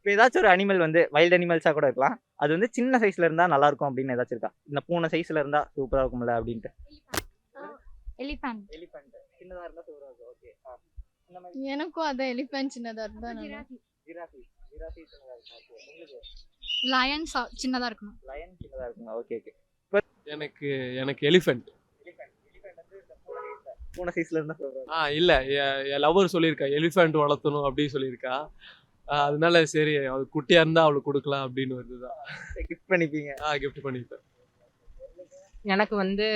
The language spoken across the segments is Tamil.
இப்போ ஏதாச்சும் ஒரு அனிமல் வந்து வைல்ட் அனிமல்ஸாக கூட இருக்கலாம். அது வந்து சின்ன சைஸ்ல இருந்தா நல்லா இருக்கும் அப்படின்னு ஏதாச்சும் இருக்கா? இந்த பூனை சைஸ்ல இருந்தா சூப்பரா இருக்கும்ல அப்படின்ட்டு. எலிஃபண்ட் எலிஃபென்ட் சின்னதா இருந்தா சூப்பரா இருக்கும். ஓகே எனக்கும் அதான் எலிஃபென்ட் சின்னதா இருந்தா நல்லா ஜிராஃபி ஜிராஃபி சின்னதா இருக்கும் ஓகே உங்களுக்கு? லயன் சின்னதா இருக்கணும். லயன் சின்னதா இருக்குங்க ஓகே ஓகே எனக்கு எனக்கு இந்த பூனை சைஸ்ல இருந்தா சூப்பரா ஆ இல்லை. என் லவர் சொல்லியிருக்கா எலிஃபென்ட் வளர்த்தணும் அப்படின்னு சொல்லியிருக்கா. அதனால சரி அது குட்டியாக இருந்தால் அவளுக்கு கொடுக்கலாம் அப்படின்னு வருது தான் கிஃப்ட் பண்ணிப்பீங்க. ஆ கிஃப்ட் பண்ணிப்பேன். எனக்கு வந்து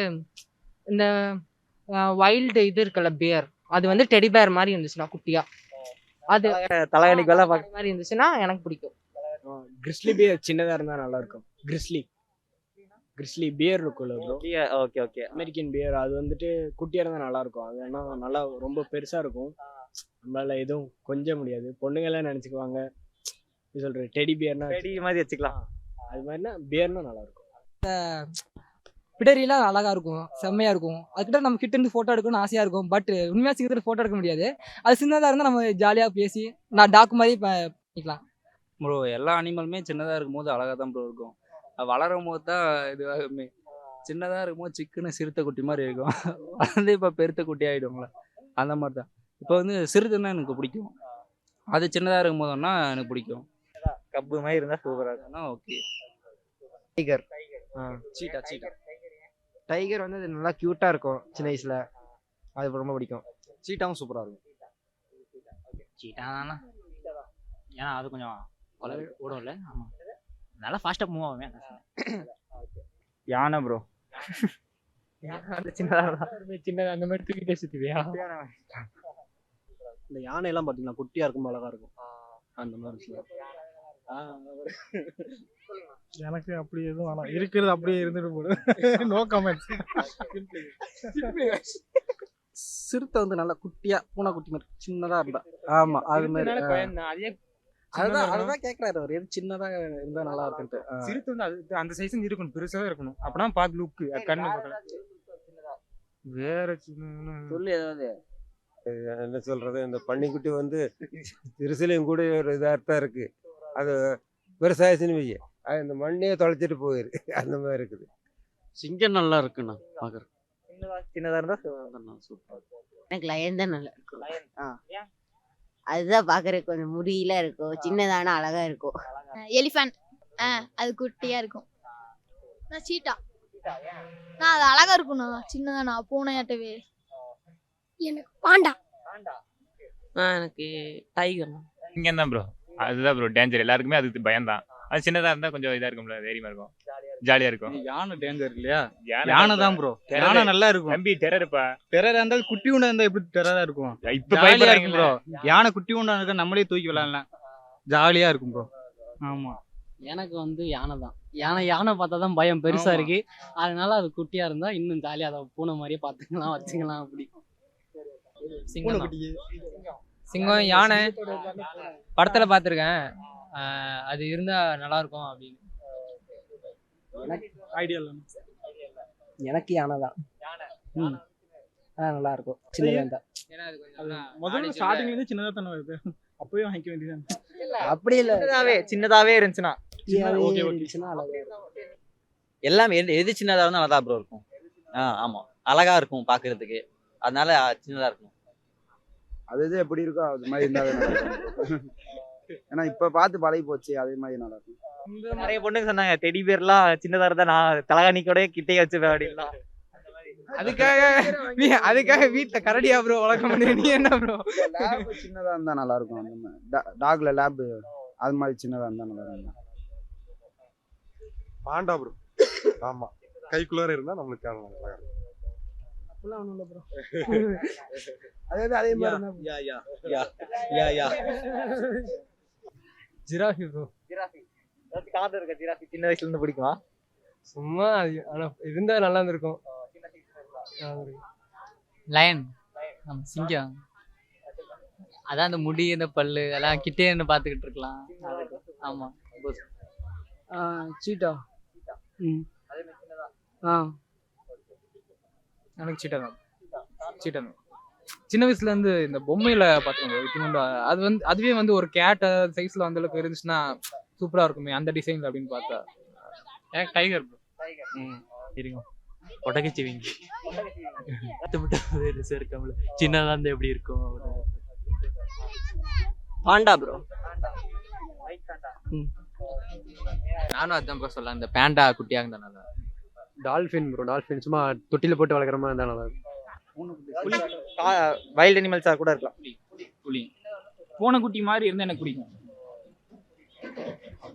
இந்த வைல்டு இது இருக்குல்ல பியர் அது வந்து டெடி பேர் மாதிரி இருந்துச்சுன்னா குட்டியா. அது தலையணிக்கு வேலை பார்க்க அது மாதிரி இருந்துச்சுன்னா எனக்கு பிடிக்கும். கிறிஸ்லி பியர் சின்னதாக இருந்தால் நல்லா இருக்கும் கிறிஸ்லி கிறிஸ்லி பியர் இருக்குல்ல bro okay okay American bear அது வந்துட்டு குட்டியாக இருந்தால் நல்லா இருக்கும் அது ஏன்னா நல்லா ரொம்ப பெருசாக இருக்கும். நம்மளால எதுவும் கொஞ்ச முடியாது. பொண்ணுங்கெல்லாம் நினச்சிக்குவாங்க. எப்படி சொல்கிறது டெடி பியர்னா செடி மாதிரி வச்சுக்கலாம். அது மாதிரினா பியர்னா நல்லா இருக்கும். பிடரிலாம் அழகா இருக்கும். செம்மையா இருக்கும். அதுக்கிட்ட நம்ம கிட்ட இருந்து போட்டோ எடுக்கணும்னு ஆசையா இருக்கும். பட் உண்மையா சீக்கிரத்தில் போட்டோ எடுக்க முடியாது. அது சின்னதா இருந்தா நம்ம ஜாலியா பேசி நான் டாக் மாதிரி பண்ணிக்கலாம். ப்ரோ எல்லா அனிமலுமே சின்னதாக இருக்கும்போது அழகாக தான் ப்ரோ இருக்கும். அது வளரும் போது தான் இதுவாகுமே. சின்னதாக இருக்கும்போது சிக்கனு சிறுத்தை குட்டி மாதிரி இருக்கும். வளர்ந்து இப்போ பெருத்த குட்டி ஆகிடும்ல அந்த மாதிரி தான் இப்போ வந்து சிறுத்தைன்னா எனக்கு பிடிக்கும். அது சின்னதாக இருக்கும் போதுன்னா எனக்கு பிடிக்கும். கப்பு மாதிரி இருந்தா சூப்பரா இருக்கும். ஆனால் okay tiger cheetah cheetah tiger வந்து அது நல்லா க்யூட்டாக இருக்கும் சின்ன வயசில். அது ரொம்ப பிடிக்கும். சீட்டாவும் சூப்பராக இருக்கும். சீட்டா தானே? ஏன்னா அது கொஞ்சம் வளர ஓடும்ல. ஆமாம் நல்லா ஃபாஸ்ட்டாக மூவ் ஆகும் யானை ப்ரோ சின்னதா இருந்தா. சின்னதாக அந்த மாதிரி தூக்கிட்டே சுற்றுவியா இந்த யானையெல்லாம் பார்த்தீங்கன்னா குட்டியாக இருக்கும் அழகா இருக்கும். அந்த மாதிரி விஷயம் எனக்கு அப்படி எதுவும் வேணாம். இருக்கிறது அப்படியே இருந்துட்டு போடு. நோ கமெண்ட்ஸ் சிறுத்தை வந்து நல்லா குட்டியா பூனை குட்டி மாதிரி சின்னதா இருந்தா. ஆமா அது மாதிரி அதுதான் அதுதான் கேக்குறாரு அவர். எது சின்னதா இருந்தா நல்லா இருக்குன்ட்டு. சிறுத்தை வந்து அது அந்த சைஸ் இருக்கணும். பெருசா இருக்கணும். அப்பனா பார்த்து லுக்கு கண்ணு. வேற சின்ன சொல்லி ஏதாவது. என்ன சொல்றது இந்த பன்னிக்குட்டி வந்து திருசிலையும் கூட ஒரு இதாக தான் இருக்கு. அது பெருசாகிடுச்சுன்னு வைய அது இந்த மண்ணையே தொலைச்சிட்டு போயிரு. அந்த மாதிரி இருக்குது. சிங்கம் நல்லா இருக்குண்ணா பார்க்குறேன் சின்னதா சின்னதா இருந்தா சூப்பரா சூப்பர் எனக்கு லயன் தான் நல்லா இருக்கும். ஆ? அதுதான் பாக்குறதுக்கு கொஞ்சம் முடியல இருக்கும். சின்னதான அழகா இருக்கும். எலிஃபென்ட் ஆ அது குட்டியா இருக்கும். நான் சீட்டா. நான் அது அழகா இருக்கும்ண்ணா சின்னதாண்ணா பூனையாட்டவே எனக்கு பாண்டா. எனக்கு டைகர் இங்கே தான் ப்ரோ அதுதான் ப்ரோ டேஞ்சர் எல்லாருக்குமே அது பயம் தான் அது சின்னதாக இருந்தால் கொஞ்சம் இதாக இருக்கும்ல தைரியமாக இருக்கும். ஜாலியாக இருக்கும். யானை டேஞ்சர் இல்லையா? யானை தான் ப்ரோ. யானை நல்லா இருக்கும். தம்பி டெரருப்பா டெரரா இருந்தால் குட்டி உண்டா இருந்தா எப்படி டெரரா இருக்கும்? இப்போ ஜாலியா இருக்கும் பயப்படுறாங்க ப்ரோ யானை குட்டி உண்டா இருக்க நம்மளே தூக்கி விளையாடலாம். ஜாலியா இருக்கும் ப்ரோ ஆமா. எனக்கு வந்து யானை தான். யானை யானை பார்த்தா தான் பயம் பெருசா. இருக்கு. அதனால அது குட்டியா இருந்தா இன்னும் ஜாலியா அதை பூனை மாதிரியே பார்த்துக்கலாம் வச்சுக்கலாம் அப்படி. சிங்கம் யானை படத்துல பார்த்துருக்கேன் அது இருந்தா நல்லா இருக்கும் அப்படின்னு ஐடியா இல்லை எனக்கு யானை தான். ஆ நல்லா இருக்கும் சின்னதாக இருந்தா. முதல்ல. ஸ்டார்டிங்ல இருந்து சின்னதா தானே வருது. அப்பவே வாங்கிக்க வேண்டியது அப்படி இல்லை. சின்னதாவே சின்னதாவே இருந்துச்சுன்னா. Okay, okay. இருந்துச்சுன்னா அழகா. எல்லாமே எது எது சின்னதாக இருந்தால் நல்லா ப்ரோ இருக்கும். ஆ ஆமாம் அழகாக இருக்கும் பார்க்குறதுக்கு அதனால சின்னதாக இருக்கும். அது இது எப்படி இருக்கோ அது மாதிரி இருக்கும். ஏன்னா இப்ப பார்த்து பழகி போச்சு அதே மாதிரி நல்லா இருக்கும். நிறைய பொண்ணுங்க சொன்னாங்க டெடி பேர்லாம் சின்னதா இருந்தா நான் தலகாணி கூட கிட்டே வச்சுப்பேன் அப்படின்லாம். அதுக்காக அதுக்காக வீட்டுல கரடியா ப்ரோ வளர்க்க முடியும் நீ என்ன ப்ரோ லேப் சின்னதா இருந்தா நல்லா இருக்கும். அந்த டாக்ல லேப் அது மாதிரி சின்னதா இருந்தா நல்லா இருக்கும். பாண்டா ப்ரோ ஆமா. கைக்குள்ளார இருந்தா நம்மளுக்கு நல்லா இருக்கும். அப்படிலாம் ஒன்றும் இல்லை ப்ரோ அதே அதே மாதிரி தான் யா யா யா யா யா ஜிராஃபி ப்ரோ ஜிராஃபி. ஏதாச்சும் காதல் இருக்கா ஜிராஃபி? சின்ன வயசுல இருந்து பிடிக்குமா? சும்மா அது ஆனா இருந்தா நல்லா இருந்திருக்கும். லயன் ஆமா சிங்கம். அதான் அந்த முடி அந்த பல்லு எல்லாம் கிட்டே இருந்து பார்த்துக்கிட்டு இருக்கலாம். ஆமா சீட்டா. ம். ஆ. எனக்கு சீட்டா தான். சீட்டா தான். சின்ன வயசுல இருந்து இந்த பொம்மையில பார்த்துக்கோங்க இத்தினோண்டு அது வந்து அதுவே வந்து ஒரு கேட் சைஸ்ல அந்த அளவுக்கு இருந்துச்சுன்னா சூப்பரா இருக்குமே அந்த டிசைன்ல அப்படின்னு பார்த்தா. எனக்கு டைகர் ப்ரோ ம் பத்து மட்டும் பெருசா இருக்காமல. சின்னதா இருந்தா எப்படி இருக்கும்? பாண்டா ப்ரோ நானும் அதான் ப்ரோ சொல்லலாம் இந்த பேண்டா குட்டியாக இருந்தா நல்லா டால்ஃபின் ப்ரோ டால்ஃபின். சும்மா தொட்டில போட்டு வளர்க்குற மாதிரி இருந்தா நல்லா இருக்கும். வைல்ட் அனிமல்ஸாக கூட இருக்கலாம். புலி பூனைக்குட்டி மாதிரி இருந்தால் எனக்கு பிடிக்கும்.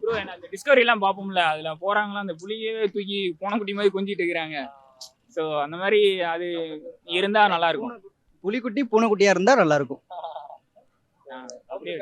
ப்ரோ என்ன அந்த டிஸ்கவரி எல்லாம் பார்ப்போம்ல அதில் போகிறாங்களா அந்த புலியே தூக்கி பூனைக்குட்டி மாதிரி கொஞ்சிட்டு இருக்கிறாங்க. ஸோ அந்த மாதிரி அது இருந்தால் நல்லா இருக்கும். புலிக்குட்டி பூனைக்குட்டியா இருந்தா நல்லா இருக்கும். அப்படியே.